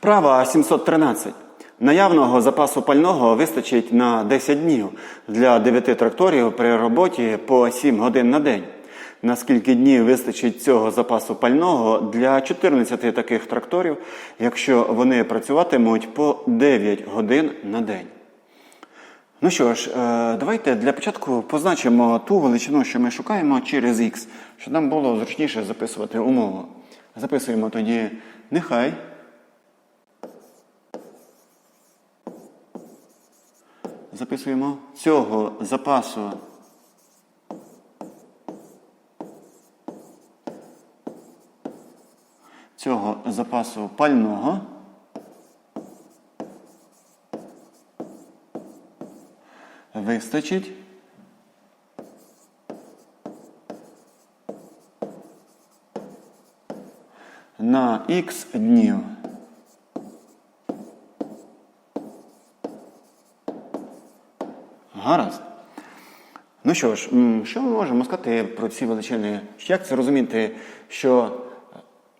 Вправа 713. Наявного запасу пального вистачить на 10 днів для 9 тракторів при роботі по 7 годин на день. На скільки днів вистачить цього запасу пального для 14 таких тракторів, якщо вони працюватимуть по 9 годин на день? Ну що ж, е, давайте для початку позначимо ту величину, що ми шукаємо через х, щоб нам було зручніше записувати умову. Записуємо тоді нехай. Записуємо цього запасу. Цього запасу пального. Вистачить. На х днів. Гаразд. Ну що ж, що ми можемо сказати про ці величини? Як це розуміти, що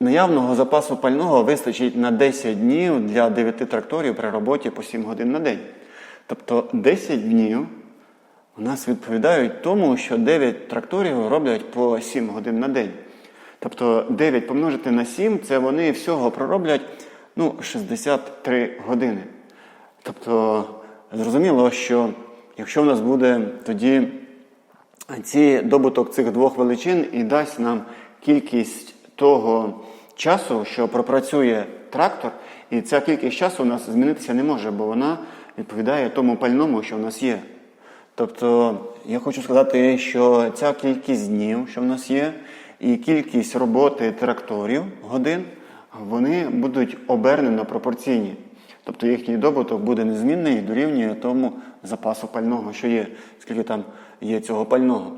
наявного запасу пального вистачить на 10 днів для 9 тракторів при роботі по 7 годин на день? Тобто 10 днів у нас відповідають тому, що 9 тракторів роблять по 7 годин на день. Тобто 9 помножити на 7, це вони всього пророблять ну, 63 години. Тобто, зрозуміло, що якщо в нас буде тоді ці добуток цих двох величин і дасть нам кількість того часу, що пропрацює трактор, і ця кількість часу у нас змінитися не може, бо вона відповідає тому пальному, що в нас є. Тобто я хочу сказати, що ця кількість днів, що в нас є, і кількість роботи тракторів годин, вони будуть обернено пропорційні. Тобто їхній добуток буде незмінний і дорівнює тому запасу пального, що є, скільки там є цього пального.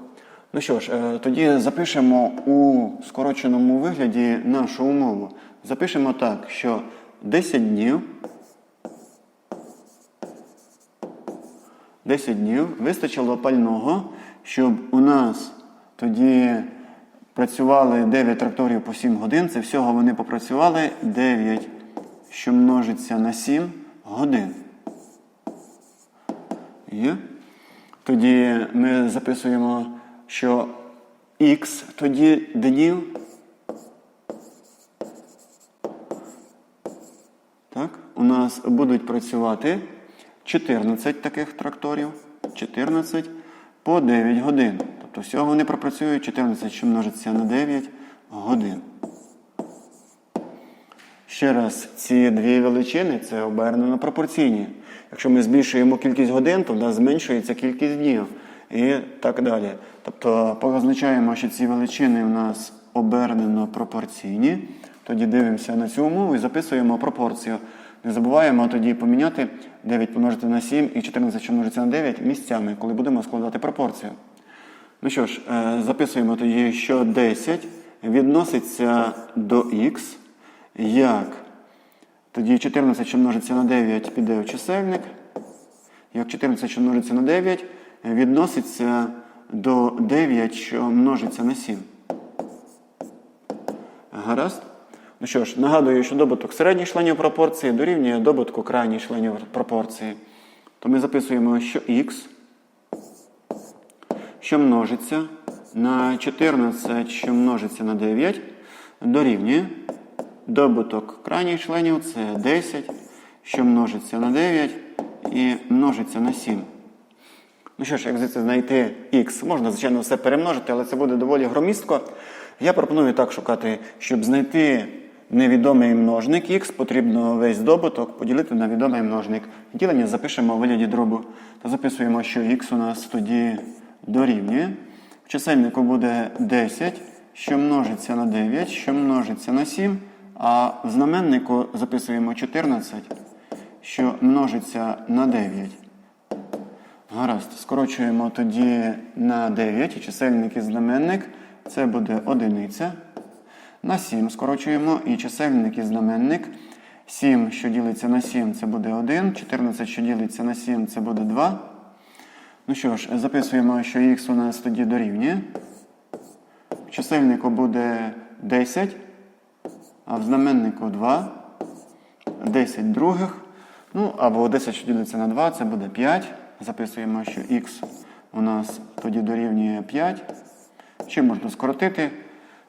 Ну що ж, е, тоді запишемо у скороченому вигляді нашу умову. Запишемо так, що 10 днів 10 днів вистачило пального, щоб у нас тоді працювали 9 тракторів по 7 годин. Це всього вони попрацювали 9, що множиться на 7 годин. Є? Тоді ми записуємо, що х тоді днів. Так, у нас будуть працювати 14 таких тракторів, 14 по 9 годин. Тобто всього вони пропрацюють 14, що множиться на 9 годин. Ще раз, ці дві величини це обернено пропорційні. Якщо ми збільшуємо кількість годин, то в нас зменшується кількість днів і так далі. Тобто позначаємо, що ці величини в нас обернено пропорційні. Тоді дивимося на цю умову і записуємо пропорцію. Не забуваємо тоді поміняти 9 помножити на 7 і 14, що на 9 місцями, коли будемо складати пропорцію. Ну що ж, е, записуємо тоді, що 10 відноситься до х, як тоді 14, що множиться на 9, піде в чисельник. Як 14, що множиться на 9, відноситься до 9, що множиться на 7. Гаразд? Ну що ж, нагадую, що добуток середніх членів пропорції дорівнює добутку крайніх членів пропорції. То ми записуємо, що х, що множиться на 14, що множиться на 9, дорівнює добуток крайніх членів це 10, що множиться на 9 і множиться на 7. Ну що ж, як звідси знайти х, можна, звичайно, все перемножити, але це буде доволі громістко. Я пропоную так шукати, щоб знайти невідомий множник х, потрібно весь добуток поділити на відомий множник. Ділення запишемо у вигляді дробу. Та записуємо, що х у нас тоді дорівнює. В чисельнику буде 10, що множиться на 9, що множиться на 7. А в знаменнику записуємо 14, що множиться на 9. Гаразд, скорочуємо тоді на 9 чисельник і знаменник. Це буде одиниця. На 7 скорочуємо і чисельник і знаменник. 7, що ділиться на 7, це буде 1. 14, що ділиться на 7, це буде 2. Ну що ж, записуємо, що х у нас тоді дорівнює. В чисельнику буде 10, а в знаменнику 2. 10 других. Ну, або 10, що ділиться на 2, це буде 5. Записуємо, що х у нас тоді дорівнює 5. Чи можна скоротити?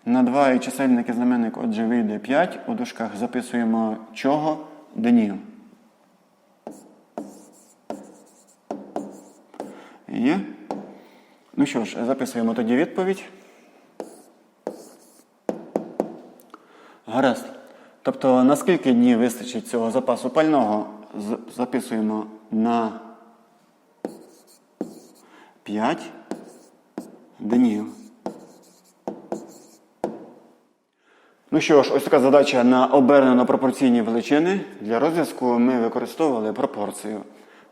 На 2 і чисельник і знаменник, отже, вийде 5. У дужках записуємо чого? Днів. Є. Ну що ж, записуємо тоді відповідь. Гаразд. Тобто, на скільки днів вистачить цього запасу пального? Записуємо на 5 днів. Ну що ж, ось така задача на обернено пропорційні величини. Для розв'язку ми використовували пропорцію.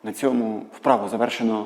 На цьому вправо завершено.